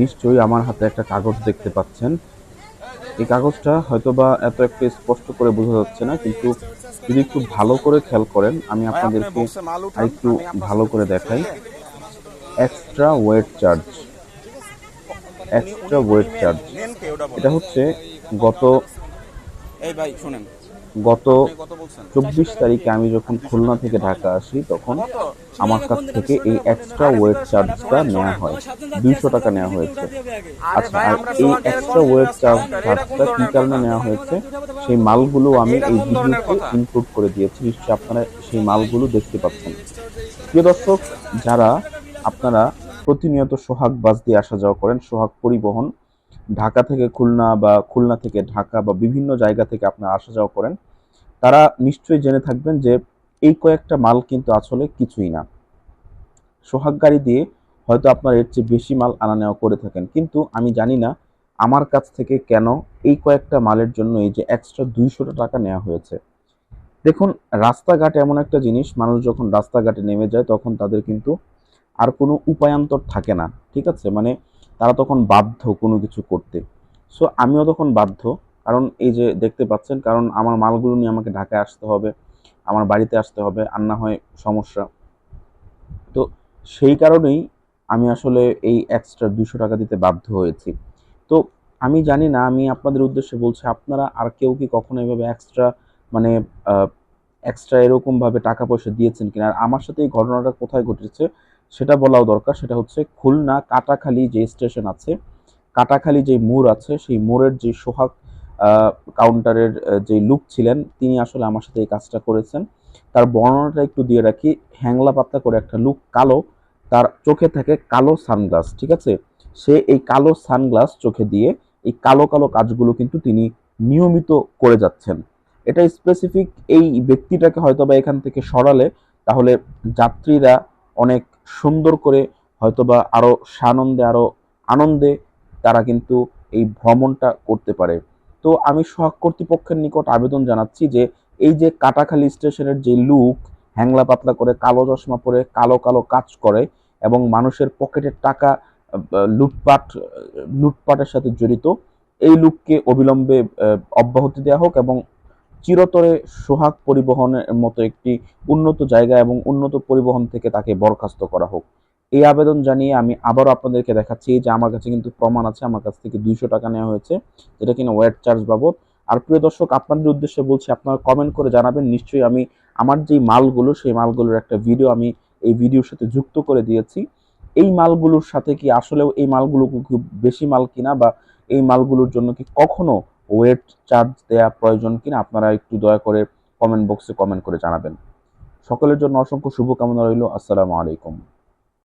নিশ্চয়ই আমার হাতে একটা কাগজ দেখতে পাচ্ছেন। এই কাগজটা হয়তোবা এত একটা স্পষ্ট করে বোঝা যাচ্ছে না কিন্তু যদি একটু ভালো করে খেয়াল করেন আমি আপনাদেরকে একটু ভালো করে দেখাই। Extra weight charge extra weight charge এটা হচ্ছে গত এই ভাই শুনেন। গত চব্বিশ তারিখে আমি যখন খুলনা থেকে ঢাকা আসি তখন আমার কাছ থেকে এই এক্সট্রা ওয়েট চার্জটা নেওয়া হয়। দুইশো টাকা নেওয়া হয়েছে। আচ্ছা আর এই এক্সট্রা ওয়েট চার্জ চার্জটা কি কারণে নেওয়া হয়েছে? সেই মালগুলো আমি এই ভিডিওতে ইনক্লুড করে দিয়েছি নিশ্চয়ই আপনারা সেই মালগুলো দেখতে পাচ্ছেন। প্রিয় দর্শক যারা আপনারা প্রতিনিয়ত সোহাগ বাস দিয়ে আসা যাওয়া করেন সোহাগ পরিবহন ঢাকা থেকে খুলনা বা খুলনা থেকে ঢাকা বা বিভিন্ন জায়গা থেকে আপনারা আসা যাওয়া করেন, তারা নিশ্চয়ই জেনে থাকবেন যে এই কয়েকটা মাল কিন্তু আসলে কিছুই না। সোহাগ গাড়ি দিয়ে হয়তো আপনারা এর চেয়ে বেশি মাল আনা নেওয়া করে থাকেন, কিন্তু আমি জানি না আমার কাছ থেকে কেন এই কয়েকটা মালের জন্য এই যে এক্সট্রা দুইশোটা টাকা নেওয়া হয়েছে। দেখুন, রাস্তাঘাট এমন একটা জিনিস, মানুষ যখন রাস্তাঘাটে নেমে যায় তখন তাদের কিন্তু আর কোনো উপায়ান্তর থাকে না, ঠিক আছে? মানে তারা তখন বাধ্য কোনো কিছু করতে। সো আমিও তখন বাধ্য, কারণ এই যে দেখতে পাচ্ছেন, কারণ আমার মালগুলো নিয়ে আমাকে ঢাকায় আসতে হবে, আমার বাড়িতে আসতে হবে, আর না হয় সমস্যা। তো সেই কারণেই আমি আসলে এই এক্সট্রা দুশো টাকা দিতে বাধ্য হয়েছি। তো আমি জানি না, আমি আপনাদের উদ্দেশ্যে বলছি, আপনারা আর কেউ কি কখনো এভাবে এক্সট্রা মানে এক্সট্রা এরকমভাবে টাকা পয়সা দিয়েছেন কিনা? আর আমার সাথে এই ঘটনাটা কোথায় ঘটেছে? সেটা বলাও দরকার, সেটা হচ্ছে খুলনা কাটাখালী যে স্টেশন আছে, কাটাখালী যে মোড় আছে, সেই মোড়ের যে সোহাগ কাউন্টারের যে লুক ছিলেন, তিনি আসলে আমার সাথে এই কাজটা করেছেন। তার বর্ণনাটা একটু দিয়ে রাখি, হ্যাংলা পাত্তা করে একটা লুক কালো, তার চোখে থাকে কালো সানগ্লাস, ঠিক আছে? সে এই কালো সানগ্লাস চোখে দিয়ে এই কালো কালো কাজগুলো কিন্তু তিনি নিয়মিত করে যাচ্ছেন। এটা স্পেসিফিক এই ব্যক্তিটাকে হয়তো বা এখান থেকে সরালে তাহলে যাত্রীরা অনেক সুন্দর করে হয়তোবা আরও সানন্দে, আরও আনন্দে তারা কিন্তু এই ভ্রমণটা করতে পারে। তো আমি সোহাগ কর্তৃপক্ষের নিকট আবেদন জানাচ্ছি যে এই যে কাটাখালী স্টেশনের যে লুক, হ্যাংলা পাতলা করে, কালো চশমা পরে, কালো কালো কাজ করে এবং মানুষের পকেটের টাকা লুটপাট লুটপাটের সাথে জড়িত, এই লুককে অবিলম্বে অব্যাহতি দেওয়া হোক এবং চিরতরে সোহাগ পরিবহনের মতো একটি উন্নত জায়গা এবং উন্নত পরিবহন থেকে তাকে বরখাস্ত করা হোক। এই আবেদন জানিয়ে আমি আবারও আপনাদেরকে দেখাচ্ছি যে আমার কাছে কিন্তু প্রমাণ আছে, আমার কাছ থেকে দুইশো টাকা নেওয়া হয়েছে, যেটা কিনা ওয়েট চার্জ বাবদ। আর প্রিয় দর্শক, আপনাদের উদ্দেশ্যে বলছি, আপনারা কমেন্ট করে জানাবেন, নিশ্চয়ই আমি আমার যেই মালগুলো, সেই মালগুলোর একটা ভিডিও আমি এই ভিডিওর সাথে যুক্ত করে দিয়েছি। এই মালগুলোর সাথে কি আসলেও এই মালগুলো খুব বেশি মাল কিনা বা এই মালগুলোর জন্য কি কখনো ওয়েট চার্জ দেওয়া প্রয়োজন কিনা আপনারা একটু দয়া করে কমেন্ট বক্সে কমেন্ট করে জানাবেন। সকলের জন্য অসংখ্য শুভকামনা রইল। আসসালামু আলাইকুম।